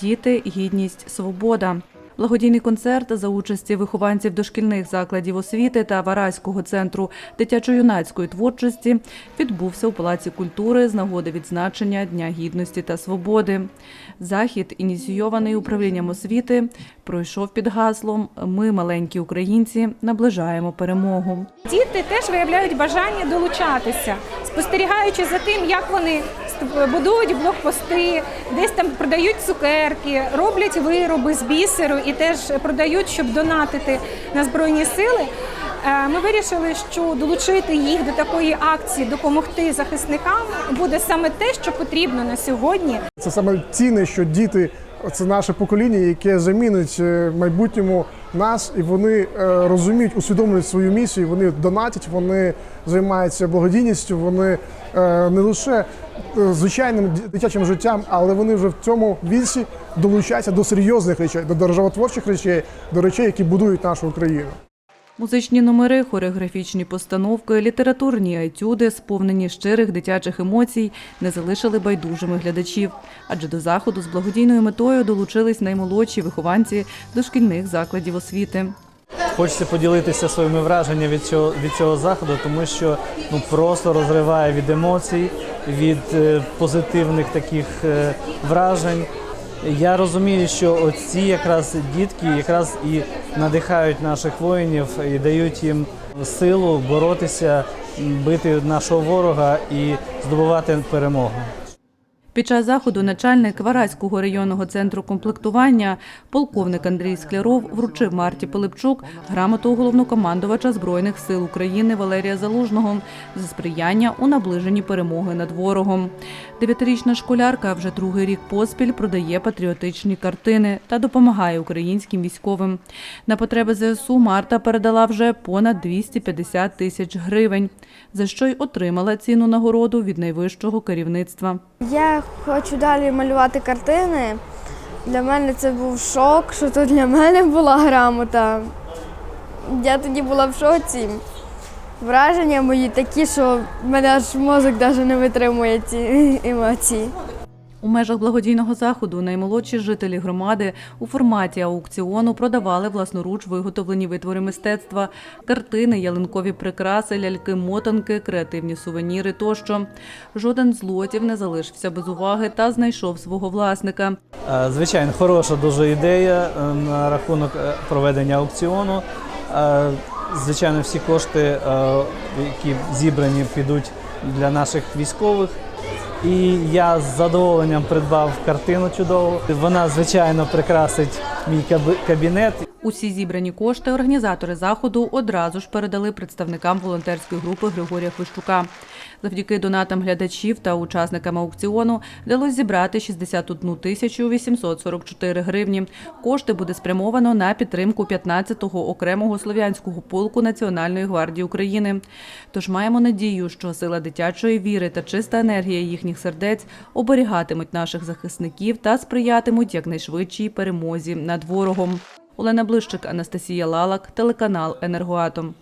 Діти, гідність, свобода. Благодійний концерт за участі вихованців дошкільних закладів освіти та Вараського центру дитячо-юнацької творчості відбувся у Палаці культури з нагоди відзначення Дня гідності та свободи. Захід, ініційований управлінням освіти, пройшов під гаслом Ми, маленькі українці, наближаємо перемогу. Діти теж виявляють бажання долучатися, спостерігаючи за тим, як вони будують блокпости, десь там продають цукерки, роблять вироби з бісеру і теж продають, щоб донатити на збройні сили. Е, Ми вирішили, що долучити їх до такої акції, допомогти захисникам буде саме те, що потрібно на сьогодні. Це саме цінне, що діти це наше покоління, яке замінить е, майбутньому нас, і вони е, розуміють, усвідомлюють свою місію. Вони донатять, вони займаються благодійністю. Вони е, не лише звичайним дитячим життям, але вони вже в цьому віці долучаються до серйозних речей, до державотворчих речей, до речей, які будують нашу Україну. Музичні номери, хореографічні постановки, літературні етюди, сповнені щирих дитячих емоцій, не залишили байдужими глядачів. Адже до заходу з благодійною метою долучились наймолодші вихованці дошкільних закладів освіти. Хочеться поділитися своїми враженнями від цього від цього заходу, тому що ну просто розриває від емоцій, від е, позитивних таких е, вражень. Я розумію, що оці якраз дітки якраз і надихають наших воїнів і дають їм силу боротися, бити нашого ворога і здобувати перемогу. Під час заходу начальник Вараського районного центру комплектування полковник Андрій Скляров вручив Марті Пилипчук грамоту головнокомандувача Збройних сил України Валерія Залужного за сприяння у наближенні перемоги над ворогом. Дев'ятирічна школярка вже другий рік поспіль продає патріотичні картини та допомагає українським військовим. На потреби ЗСУ Марта передала вже понад 250 тисяч гривень, за що й отримала цінну нагороду від найвищого керівництва. Я хочу далі малювати картини. Для мене це був шок, що то для мене була грамота. Я тоді була в шоці. Враження мої такі, що мене аж мозок навіть не витримує ці емоції. У межах благодійного заходу наймолодші жителі громади у форматі аукціону продавали власноруч виготовлені витвори мистецтва, картини, ялинкові прикраси, ляльки-мотанки, креативні сувеніри тощо. Жоден з лотів не залишився без уваги та знайшов свого власника. Е, Звичайно, хороша дуже ідея е, на рахунок е, проведення аукціону. Звичайно, всі кошти, які зібрані, підуть для наших військових. І я з задоволенням придбав картину чудову. Вона, звичайно, прикрасить мій кабінет. Усі зібрані кошти організатори заходу одразу ж передали представникам волонтерської групи Григорія Хвищука. Завдяки донатам глядачів та учасникам аукціону вдалося зібрати 61 тисячу 844 гривні. Кошти буде спрямовано на підтримку 15-го окремого слов'янського полку Національної гвардії України. Тож маємо надію, що сила дитячої віри та чиста енергія їхніх сердець оберігатимуть наших захисників та сприятимуть якнайшвидшій перемозі над ворогом. Олена Блищик, Анастасія Лалак, телеканал Енергоатом.